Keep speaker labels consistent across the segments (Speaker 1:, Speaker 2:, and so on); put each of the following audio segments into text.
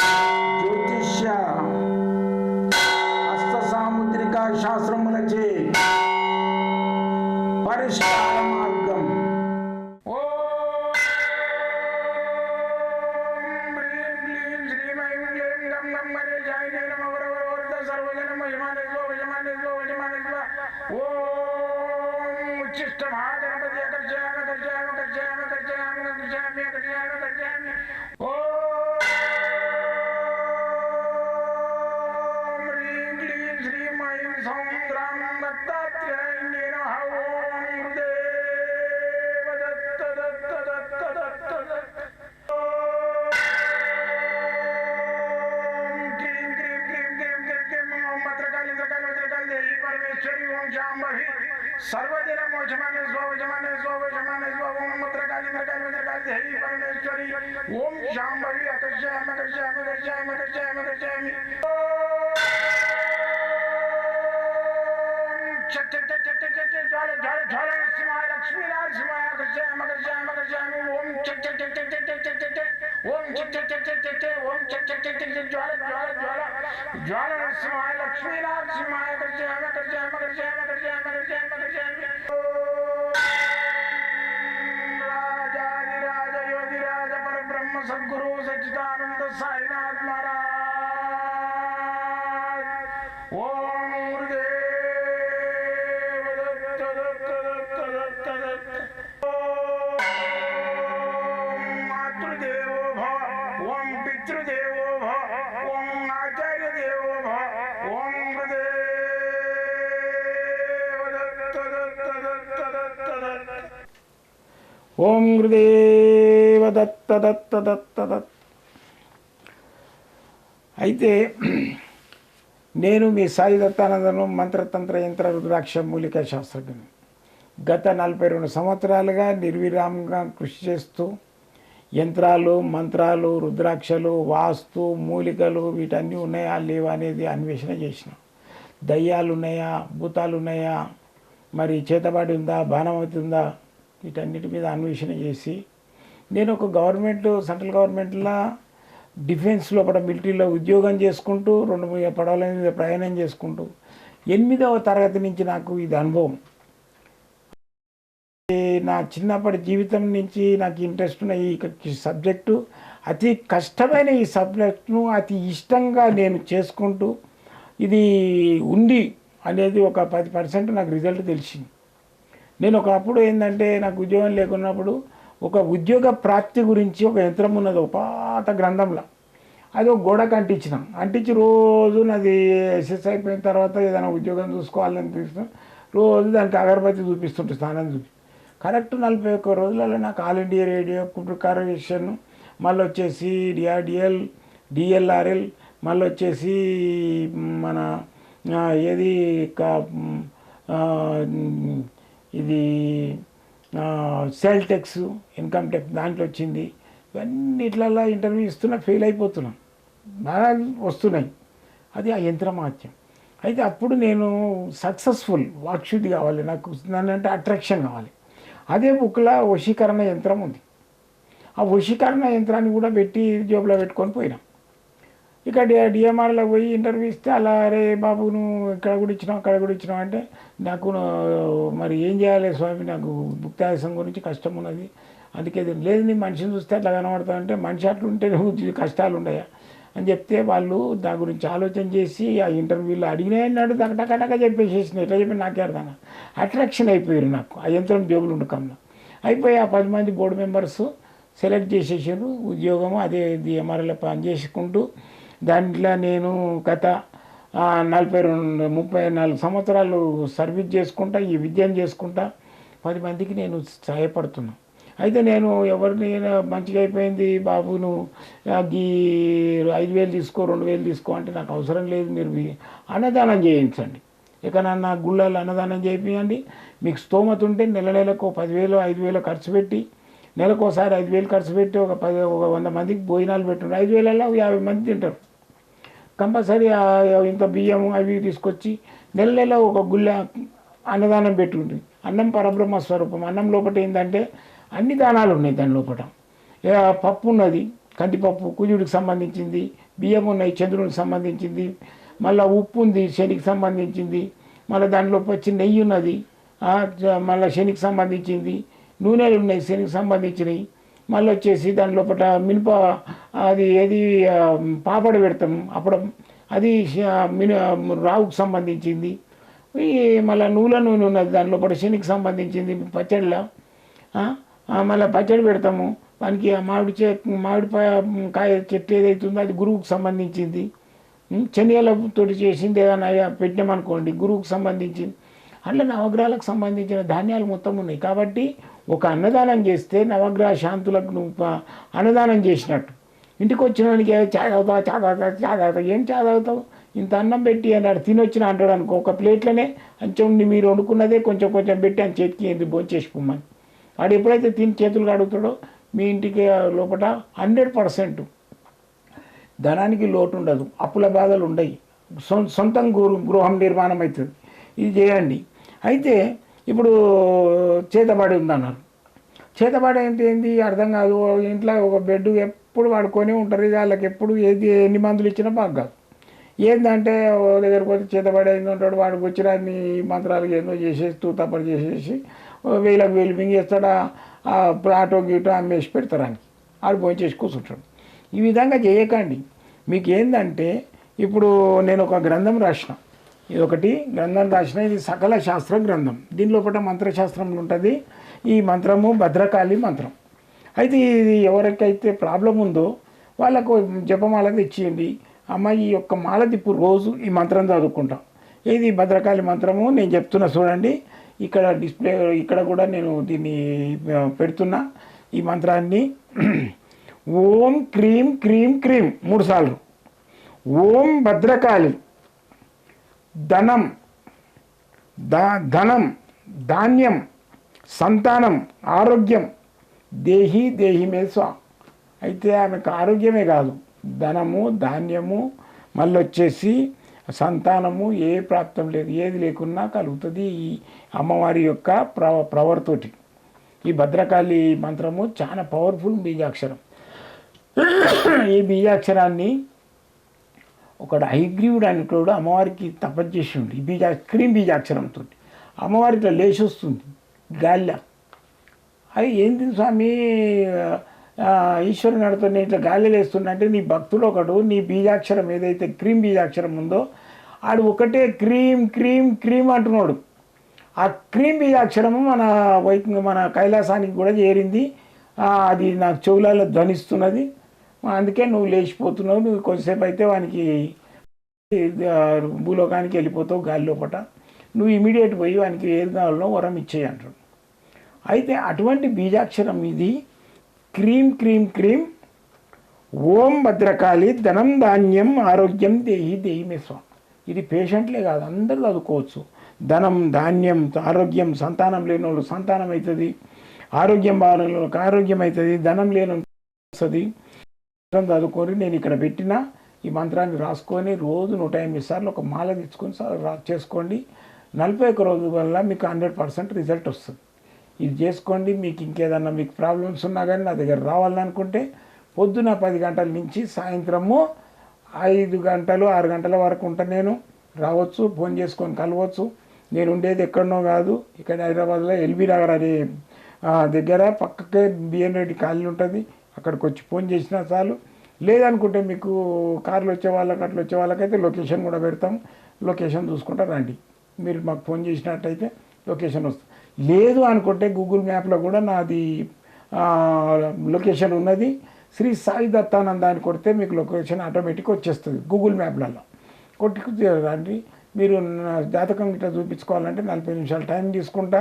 Speaker 1: ज्योतिष हस्तसामुद्रिका
Speaker 2: शास्त्रम रचे परिष्कार मार्गम सर्वजन महिमाने स्व विजमाने स्व विजमाने स्व ओम उच्चिष्ट महागणपति अकर्षयाम अकर्षयाम अकर्षयाम अकर्षयाम अकर्षयाम अकर्षयाम अकर्षयाम ओम ಶ್ರೀರಾಂಬಿ ಸರ್ವದಿನ ಮೋಜಮಾನೇಶ್ವ ವಜಮಾನೇಶ್ವ ವಜಮಾನೇಶ್ವ ಓಂ ಮಂತ್ರ ಕಾಲಿ ಮೃಗಾಲಿ ಮಂತ್ರ ಕಾಲಿ ಹೈ ಪರಮೇಶ್ವರಿ ಓಂ ಶಾಂಭವಿ ಅಕರ್ಷಯಾಮಿ ಅಕರ್ಷಯಾಮಿ ಅಕರ್ಷಯಾಮಿ ಅಕರ್ಷಯಾಮಿ ಅಕರ್ಷಯಾಮಿ ಚಟ್ಟ चिट्टे ज्वाले राजा योगी राजा पर ब्रह्म सदगुरु सचिदानंद साईनाथ महाराज
Speaker 3: ఓం గురుదేవ దత్త దత్త దత్త దత్త అయితే నేను మీ సాయి దత్తానందను మంత్రతంత్ర యంత్ర రుద్రాక్ష మూలిక శాస్త్రజ్ఞుని. గత నలభై రెండు సంవత్సరాలుగా నిర్విరామంగా కృషి చేస్తూ యంత్రాలు మంత్రాలు రుద్రాక్షలు వాస్తు మూలికలు వీటన్నీ ఉన్నాయా లేవా అనేది అన్వేషణ చేసిన. దయ్యాలు ఉన్నాయా భూతాలు ఉన్నాయా మరి చేతబడి ఉందా బాణమతి ఉందా వీటన్నిటి మీద అన్వేషణ చేసి నేను ఒక గవర్నమెంట్ సెంట్రల్ గవర్నమెంట్లో డిఫెన్స్ లోపల మిలిటరీలో ఉద్యోగం చేసుకుంటూ రెండు మూడు పడవల మీద ప్రయాణం చేసుకుంటూ ఎనిమిదవ తరగతి నుంచి నాకు ఇది అనుభవం. నా చిన్నప్పటి జీవితం నుంచి నాకు ఇంట్రెస్ట్ ఉన్న ఈ సబ్జెక్టు అతి కష్టమైన ఈ సబ్జెక్టును అతి ఇష్టంగా నేను చేసుకుంటూ ఇది ఉంది అనేది ఒక పది పర్సెంట్ నాకు రిజల్ట్ తెలిసింది. నేను ఒకప్పుడు ఏంటంటే నాకు ఉద్యోగం లేకున్నప్పుడు ఒక ఉద్యోగ ప్రాప్తి గురించి ఒక యంత్రం ఉన్నది ఒక పాత గ్రంథంలో. అది ఒక గోడకు అంటించినాం. అంటించి రోజు నాది ఎస్ఎస్ అయిపోయిన తర్వాత ఏదైనా ఉద్యోగం చూసుకోవాలని చూపిస్తాం రోజు దానికి అగరబత్తి చూపిస్తుంటే స్నానం చూపి. కరెక్ట్ నలభై ఒక్క రోజులలో నాకు ఆల్ ఇండియా రేడియో కార్పొరేషన్ మళ్ళీ వచ్చేసి డిఆర్డిఎల్ డిఎల్ఆర్ఎల్ మళ్ళీ వచ్చేసి మన ఏది కా- ఇది సేల్ టెక్స్ ఇన్కమ్ ట్యాక్స్ దాంట్లో వచ్చింది. ఇవన్నిట్లలో ఇంటర్వ్యూ ఇస్తున్నా ఫెయిల్ అయిపోతున్నాం. బాగా వస్తున్నాయి. అది ఆ యంత్రమాత్యం అయితే అప్పుడు నేను సక్సెస్ఫుల్ వాక్శుద్ధి కావాలి నాకు దాని అంటే అట్రాక్షన్ కావాలి. అదే బుక్లో వశీకరణ యంత్రం ఉంది. ఆ వశీకరణ యంత్రాన్ని కూడా పెట్టి జోబులో పెట్టుకొని పోయినాం. ఇక డిఎంఆర్లో పోయి ఇంటర్వ్యూ ఇస్తే అలా అరే బాబు నువ్వు ఇక్కడ కూడా ఇచ్చినావు అక్కడ కూడా ఇచ్చినావు అంటే నాకు మరి ఏం చేయాలి స్వామి? నాకు భుక్తాయసం గురించి కష్టం ఉన్నది. అందుకే లేదు. నీ మనిషిని చూస్తే అట్లా కనబడతావు అంటే మనిషి అట్లుంటే నువ్వు కష్టాలు ఉన్నాయా అని చెప్తే వాళ్ళు దాని గురించి ఆలోచన చేసి ఆ ఇంటర్వ్యూలో అడిగినాయన్నాడు అన్నాడు టక చెప్పేసేసిన. ఎట్లా చెప్పి నాకే అర్థం అట్రాక్షన్ అయిపోయారు నాకు. ఆ యంత్రం జోబులు ఉండకంలో. అయిపోయి ఆ పది మంది బోర్డు మెంబర్స్ సెలెక్ట్ చేసేసారు. ఉద్యోగము అదే ఎంఆర్ఎల్ పని చేసుకుంటూ దాంట్లో నేను గత నలభై రెండు ముప్పై నాలుగు సంవత్సరాలు సర్వీస్ చేసుకుంటా ఈ విద్యను చేసుకుంటా పది మందికి నేను సహాయపడుతున్నా. అయితే నేను ఎవరిని మంచిగా అయిపోయింది బాబు నువ్వు గీ ఐదు వేలు తీసుకో రెండు వేలు తీసుకో అంటే నాకు అవసరం లేదు మీరు అన్నదానం చేయించండి. ఎక్కడన్నా గుళ్ళల్లో అన్నదానం చేయించండి. మీకు స్తోమత ఉంటే నెల నెలకు పదివేలు ఐదు వేలు ఖర్చు పెట్టి నెలకు ఒకసారి ఐదు వేలు ఖర్చు పెట్టి ఒక పది ఒక వంద మందికి భోజనాలు పెట్టండి ఐదు వేలలో యాభై మంది తింటారు. కంపల్సరీ ఇంత బియ్యం అవి తీసుకొచ్చి నెల నెల ఒక గుళ్ళ అన్నదానం పెట్టుకుంటుంది అన్నం పరబ్రహ్మ స్వరూపం. అన్నం లోపల ఏంటంటే అన్ని దానాలు ఉన్నాయి దాని లోపల ఇక పప్పు ఉన్నది కందిపప్పు కుజుడికి సంబంధించింది బియ్యం ఉన్నాయి చంద్రుడికి సంబంధించింది మళ్ళీ ఉప్పు ఉంది శనికి సంబంధించింది మళ్ళీ దానిలో వచ్చి నెయ్యి ఉన్నది మళ్ళీ శనికి సంబంధించింది నూనెలు ఉన్నాయి శనికి సంబంధించినవి. మళ్ళీ వచ్చేసి దాని లోపల మినప అది ఏది పాపడ పెడతాం. అప్పుడు అది మిన రావుకు సంబంధించింది. ఈ మళ్ళీ నూనె నూనె ఉన్నది దాని లోపల శనికి సంబంధించింది పచ్చడిలో. మళ్ళీ పచ్చడి పెడతాము. దానికి ఆ మామిడి చే మామిడి కాయ చెట్టు ఏదైతే ఉందో అది గురువుకు సంబంధించింది. శనియలతో చేసింది ఏదైనా పెట్టినామనుకోండి గురువుకు సంబంధించింది. అట్లా నవగ్రహాలకు సంబంధించిన ధాన్యాలు మొత్తం ఉన్నాయి. కాబట్టి ఒక అన్నదానం చేస్తే నవగ్రహ శాంతులకు నువ్వు అన్నదానం చేసినట్టు. ఇంటికి వచ్చిన వానికి చాదవుతావు? చాదవుతావు? ఏం చాదవుతావు? ఇంత అన్నం పెట్టి అన్నాడు తినొచ్చిన అంటాడు అనుకో ఒక ప్లేట్లోనే అంచెండి మీరు వండుకున్నదే కొంచెం కొంచెం పెట్టి అని చేతికి ఏంది భోంచేసుకోమని వాడు ఎప్పుడైతే తిని చేతులు కడుగుతాడో మీ ఇంటికి లోపల హండ్రెడ్ పర్సెంట్ ధనానికి లోటు ఉండదు. అప్పుల బాధలు ఉండవు సొం సొంతం గృహం నిర్మాణం అవుతుంది. ఇది చేయండి. అయితే ఇప్పుడు చేతబడి ఉందన్నారు. చేతబడి అంటే ఏంటి అర్థం కాదు. ఇంట్లో ఒక బెడ్ ఎప్పుడు వాడుకొని ఉంటారు ఇది వాళ్ళకి ఎప్పుడు ఏది ఎన్ని మందులు ఇచ్చినా బాగా కాదు. ఏంటంటే దగ్గర పోతే చేతబడి అయింది ఉంటాడు వాడికి వచ్చిన అన్ని మంత్రాలకు ఏదో చేసేసి తూతపడి చేసేసి వేలకు వేలు మింగేస్తాడా. ఆటో గీటో అమ్మేసి పెడతారానికి ఆడు పోయించేసి కూర్చుంటాడు. ఈ విధంగా చేయకండి. మీకు ఏంటంటే ఇప్పుడు నేను ఒక గ్రంథం రాసిన. ఇది ఒకటి గ్రంథం రాసిన ఇది సకల శాస్త్ర గ్రంథం. దీని లోపల మంత్రశాస్త్రంలో ఉంటుంది. ఈ మంత్రము భద్రకాళి మంత్రం. అయితే ఇది ఎవరికైతే ప్రాబ్లం ఉందో వాళ్ళకు జపమాల తెచ్చేయండి. అమ్మ ఈ యొక్క మాల తిప్పు రోజు ఈ మంత్రం చదువుకుంటాం. ఇది భద్రకాళి మంత్రము? నేను చెప్తున్నా చూడండి. ఇక్కడ డిస్ప్లే ఇక్కడ కూడా నేను దీన్ని పెడుతున్నా ఈ మంత్రాన్ని. ఓం క్రీం క్రీం క్రీం మూడు సార్లు. ఓం భద్రకాళి. ధనం దా ధనం ధాన్యం సంతానం ఆరోగ్యం దేహి దేహి మే అయితే ఆమెకు ఆరోగ్యమే కాదు. ధనము ధాన్యము మళ్ళీ వచ్చేసి సంతానము ఏ ప్రాప్తం లేదు. ఏది లేకున్నా కలుగుతుంది ఈ అమ్మవారి యొక్క ప్రవ ప్రవర్తోటి. ఈ భద్రకాళి మంత్రము చాలా పవర్ఫుల్ బీజాక్షరం. ఈ బీజాక్షరాన్ని ఒకడు హైగ్రీవుడు అనేటోడు అమ్మవారికి తపస్సు చేసి ఉండి ఈ బీజా క్రీమ్ బీజాక్షరంతో అమ్మవారి ఇట్లా లేచి వస్తుంది గాలిలో. అది ఏంది స్వామి? ఈశ్వరుని అడుగుతున్న ఇట్లా గాలి లేస్తుందంటే నీ భక్తుడు ఒకడు నీ బీజాక్షరం ఏదైతే క్రీమ్ బీజాక్షరం ఉందో ఆడు ఒకటే క్రీమ్ క్రీమ్ క్రీమ్ అంటున్నాడు. ఆ క్రీమ్ బీజాక్షరము మన వైపు మన కైలాసానికి కూడా చేరింది. అది నాకు చెవులలో ధ్వనిస్తున్నది. అందుకే నువ్వు లేచిపోతున్నావు. నువ్వు కొద్దిసేపు అయితే వానికి భూలోకానికి వెళ్ళిపోతావు గాలి లోపట. నువ్వు ఇమీడియట్ పోయి వానికి ఏది కావాలో వరం ఇచ్చేయి అంటాడు. అయితే అటువంటి బీజాక్షరం ఇది. క్రీం క్రీం క్రీం. ఓం భద్రకాళి ధనం ధాన్యం ఆరోగ్యం దేహి దేహిమే స్వామి. ఇది పేషెంట్లే కాదు అందరూ చదువుకోవచ్చు. ధనం ధాన్యం ఆరోగ్యం సంతానం లేని వాళ్ళు సంతానం అవుతుంది. ఆరోగ్యం బాగాలేని వాళ్ళకి ఆరోగ్యం అవుతుంది. ధనం లేని వస్తుంది. మంత్రం చదువుకొని నేను ఇక్కడ పెట్టిన ఈ మంత్రాన్ని రాసుకొని రోజు నూట ఎనిమిది సార్లు ఒక మాల తెచ్చుకొని రా- చేసుకోండి. నలభై ఒక్క రోజు వల్ల మీకు హండ్రెడ్ పర్సెంట్ రిజల్ట్ వస్తుంది. ఇది చేసుకోండి. మీకు ఇంకేదన్నా మీకు ప్రాబ్లమ్స్ ఉన్నా కానీ నా దగ్గర రావాలనుకుంటే పొద్దున పది గంటల నుంచి సాయంత్రము ఐదు గంటలు ఆరు గంటల వరకు ఉంటా నేను. రావచ్చు ఫోన్ చేసుకొని కలవచ్చు. నేను ఉండేది ఎక్కడనో కాదు. ఇక్కడ హైదరాబాద్లో ఎల్బీ నగర్ అనే దగ్గర పక్కకే బిఎన్ రెడ్డి కాలనీ ఉంటుంది. అక్కడికి వచ్చి ఫోన్ చేసినా చాలు. లేదనుకుంటే మీకు కార్లు వచ్చే వాళ్ళకి అట్లా వచ్చే వాళ్ళకైతే లొకేషన్ కూడా పెడతాం లొకేషన్ చూసుకుంటా రండి. మీరు మాకు ఫోన్ చేసినట్టయితే లొకేషన్ వస్తుంది. లేదు అనుకుంటే గూగుల్ మ్యాప్లో కూడా నాది లొకేషన్ ఉన్నది. శ్రీ సాయి దత్తానంద అని కొడితే మీకు లొకేషన్ ఆటోమేటిక్ వచ్చేస్తుంది గూగుల్ మ్యాప్లలో. కొట్టి రండి. మీరు నా జాతకం ఇట్లా చూపించుకోవాలంటే నలభై నిమిషాలు టైం తీసుకుంటా.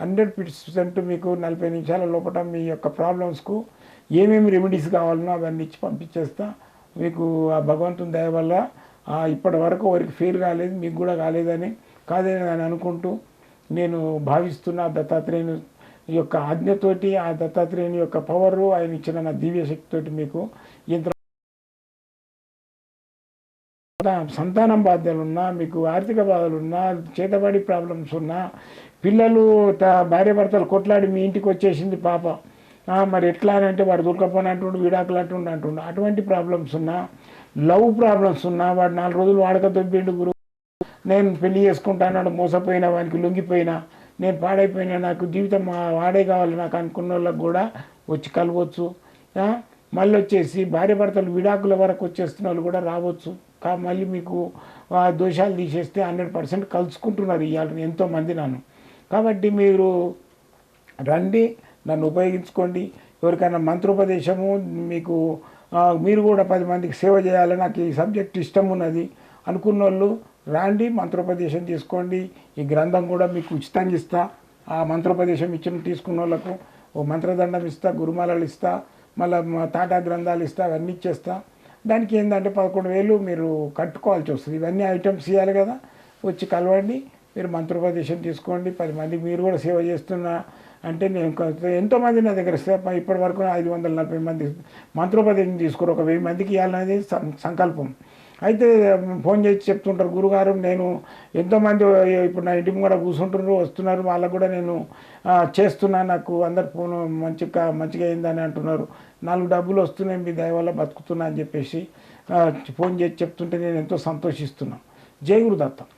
Speaker 3: హండ్రెడ్ పర్సెంట్ మీకు నలభై నిమిషాల లోపల మీ యొక్క ప్రాబ్లమ్స్కు ఏమేమి రెమెడీస్ కావాలనో అవన్నీ ఇచ్చి పంపించేస్తా. మీకు ఆ భగవంతుని దయ వల్ల ఇప్పటి వరకు వారికి ఫెయిల్ కాలేదు మీకు కూడా కాలేదని కాదని అని అనుకుంటూ నేను భావిస్తున్న దత్తాత్రేయుని యొక్క ఆజ్ఞతోటి ఆ దత్తాత్రేయుని యొక్క పవరు ఆయన ఇచ్చిన నా దివ్యశక్తితోటి మీకు ఇంత సంతానం బాధ్యతలున్నా మీకు ఆర్థిక బాధలున్నా చేతబడి ప్రాబ్లమ్స్ ఉన్నా పిల్లలు భార్య భర్తలు కొట్లాడి మీ ఇంటికి వచ్చేసింది పాప. మరి ఎట్లా అని అంటే వాడు దొరకపోని అంటుండు విడాకులు అంటుండు అంటుండు అటువంటి ప్రాబ్లమ్స్ ఉన్నా లవ్ ప్రాబ్లమ్స్ ఉన్నా వాడు నాలుగు రోజులు వాడక దొబ్బిండు గురువు నేను పెళ్ళి చేసుకుంటాను మోసపోయినా వానికి లొంగిపోయినా. నేను పాడైపోయినా నాకు జీవితం మా- వాడే కావాలి నాకు అనుకున్న వాళ్ళకి కూడా వచ్చి కలవచ్చు. మళ్ళీ వచ్చేసి భార్య భర్తలు విడాకుల వరకు వచ్చేస్తున్న వాళ్ళు కూడా రావచ్చు. కా మళ్ళీ మీకు దోషాలు తీసేస్తే హండ్రెడ్ పర్సెంట్ కలుసుకుంటున్నారు ఇవాళ ఎంతోమంది నన్ను. కాబట్టి మీరు రండి నన్ను ఉపయోగించుకోండి. ఎవరికైనా మంత్రోపదేశము మీకు మీరు కూడా పది మందికి సేవ చేయాలి నాకు ఈ సబ్జెక్ట్ ఇష్టం ఉన్నది అనుకున్న వాళ్ళు రాండి మంత్రోపదేశం తీసుకోండి ఈ గ్రంథం కూడా మీకు ఉచితంగా ఇస్తా. ఆ మంత్రోపదేశం ఇచ్చిన తీసుకున్న వాళ్ళకు ఓ మంత్రదండం ఇస్తా గురుమాలలు ఇస్తా మళ్ళీ తాటా గ్రంథాలు ఇస్తా అవన్నీ ఇచ్చేస్తా. దానికి ఏంటంటే పదకొండు వేలు మీరు కట్టుకోవాల్సి వస్తుంది. ఇవన్నీ ఐటమ్స్ ఇవ్వాలి కదా. వచ్చి కలవండి. మీరు మంత్రోపదేశం తీసుకోండి. పది మంది మీరు కూడా సేవ చేస్తున్నా అంటే నేను ఎంతోమంది నా దగ్గర ఇప్పటి వరకు ఐదు వందల నలభై మంది మంత్రోపదేశం తీసుకుని ఒక వెయ్యి మందికి ఇవ్వాలనేది సం- సంకల్పం. అయితే ఫోన్ చేసి చెప్తుంటారు గురుగారు నేను ఎంతోమంది ఇప్పుడు నా ఇంటి కూడా కూర్చుంటున్నారు వస్తున్నారు వాళ్ళకు కూడా నేను చేస్తున్నా నాకు అందరు ఫోన్ మంచిగా మంచిగా అయిందని అంటున్నారు. నాలుగు డబ్బులు వస్తున్నాయి మీ దయ వల్ల బతుకుతున్నా అని చెప్పేసి ఫోన్ చేసి చెప్తుంటే నేను ఎంతో సంతోషిస్తున్నాను జై గురుదత్తం.